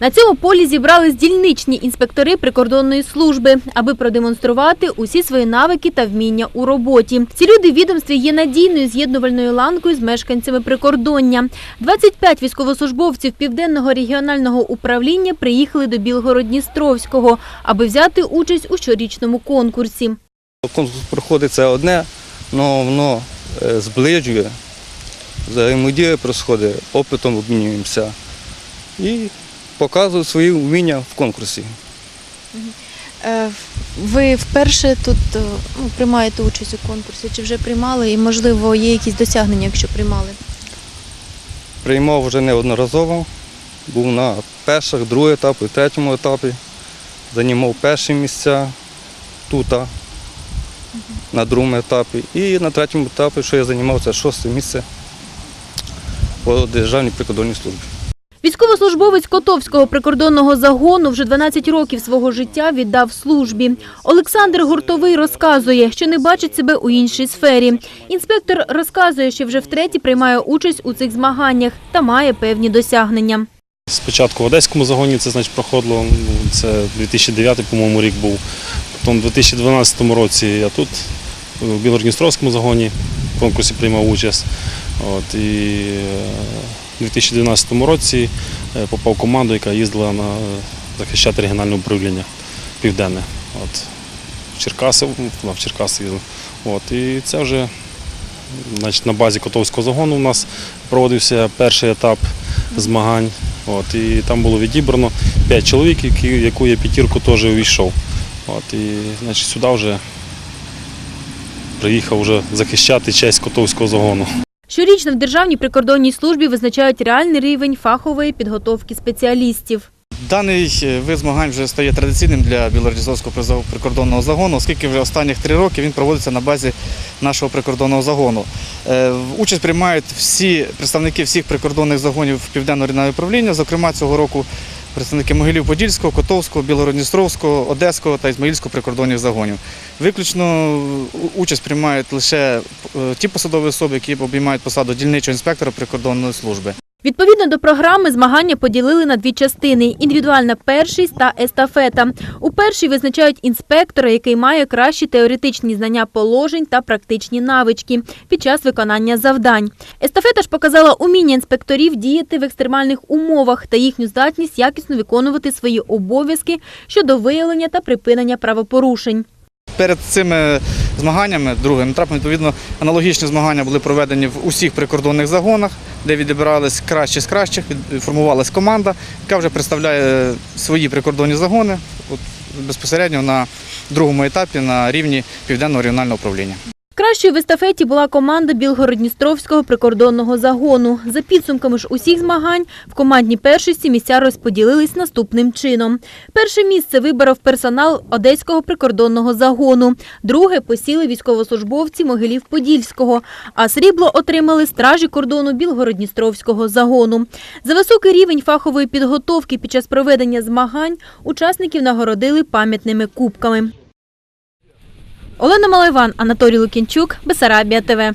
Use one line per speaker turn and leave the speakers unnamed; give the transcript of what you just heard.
На цьому полі зібрались дільничні інспектори прикордонної служби, аби продемонструвати усі свої навики та вміння у роботі. Ці люди в відомстві є надійною з'єднувальною ланкою з мешканцями прикордоння. 25 військовослужбовців південного регіонального управління приїхали до Білгород-Дністровського, аби взяти участь у щорічному конкурсі.
Конкурс проходить це одне, але воно е, зближує, взаємодія проходить, опитом обмінюємося і показує свої вміння в конкурсі.
Е, Ви вперше тут е, ну, приймаєте участь у конкурсі, чи вже приймали, і можливо є якісь досягнення, якщо приймали?
Приймав вже неодноразово, був на перших, другому етапі, третьому етапі, займав перші місця тут, на другому етапі. І на третьому етапі, що я займав, це шосте місце по державній прикордонній службі.
Військовослужбовець Котовського прикордонного загону вже 12 років свого життя віддав службі. Олександр Гуртовий розказує, що не бачить себе у іншій сфері. Інспектор розказує, що вже втретє приймає участь у цих змаганнях та має певні досягнення.
Спочатку в Одеському загоні це значить проходило, ну, це 2009, по-моєму, рік був. Потім у 2012 році я тут, в Білгородністровському загоні, в конкурсі приймав участь. От, і е, у 2012 році е, попав в команду, яка їздила на захищати регіональне управління Південне. От, в Черкаси, ну, в Черкаси. От, і це вже значить, на базі Котовського загону у нас проводився перший етап змагань. От, і там було відібрано 5 чоловік, які, яку я п'ятірку теж увійшов. От, і значить, сюди вже приїхав вже захищати честь Котовського загону.
Щорічно в Державній прикордонній службі визначають реальний рівень фахової підготовки спеціалістів.
Даний е, вид змагань вже стає традиційним для Білородністровського призов- прикордонного загону, оскільки вже останніх три роки він проводиться на базі нашого прикордонного загону. Е, Участь приймають всі представники всіх прикордонних загонів Південного регіонального управління. Зокрема, цього року представники Могилів-Подільського, Котовського, Білородністровського, Одеського та Ізмаїльського прикордонних загонів. Виключно участь приймають лише е, ті посадові особи, які обіймають посаду дільничого інспектора прикордонної служби.
Відповідно до програми, змагання поділили на дві частини – індивідуальна першість та естафета. У першій визначають інспектора, який має кращі теоретичні знання положень та практичні навички під час виконання завдань. Естафета ж показала уміння інспекторів діяти в екстремальних умовах та їхню здатність якісно виконувати свої обов'язки щодо виявлення та припинення правопорушень.
Перед цими змаганнями, другим етапом, відповідно, аналогічні змагання були проведені в усіх прикордонних загонах, де відібрались кращі з кращих, формувалась команда, яка вже представляє свої прикордонні загони от, безпосередньо на другому етапі на рівні Південного регіонального управління.
Кращою в естафеті була команда Білгород-Дністровського прикордонного загону. За підсумками ж усіх змагань в командній першості місця розподілились наступним чином. Перше місце виборов персонал Одеського прикордонного загону. Друге посіли військовослужбовці Могилів-Подільського, а срібло отримали стражі кордону Білгород-Дністровського загону. За високий рівень фахової підготовки під час проведення змагань учасників нагородили пам'ятними кубками. Олена Малайван, Анатолій Лукінчук, Бесарабія ТВ.